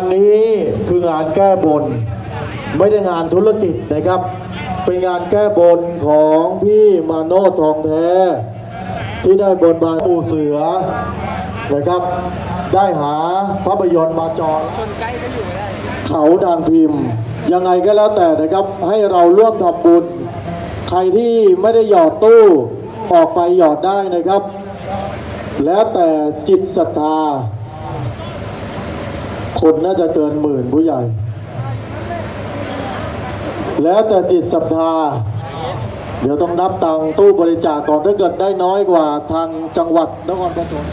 อันนี้คืองานแก้บน ไม่ได้งานธุรกิจนะครับ เป็นงานแก้บนของพี่มาโนทองแท้ ที่ได้บนบานปูเสือนะครับ ได้หาภาพยนตร์มาจอชนใกล้ก็อยู่ได้เขาดังพิมพ์ ยังไงก็แล้วแต่นะครับ ให้เราร่วมทำบุญ ใครที่ไม่ได้หยอดตู้ออกไปหยอดได้นะครับ แล้วแต่จิตศรัทธา คนน่าจะเกินหมื่นผู้ใหญ่ แล้วแต่จิตศรัทธา เดี๋ยวต้องนับตังตู้บริจาคก่อนถ้าเกิดได้น้อยกว่าทางจังหวัดนครปฐม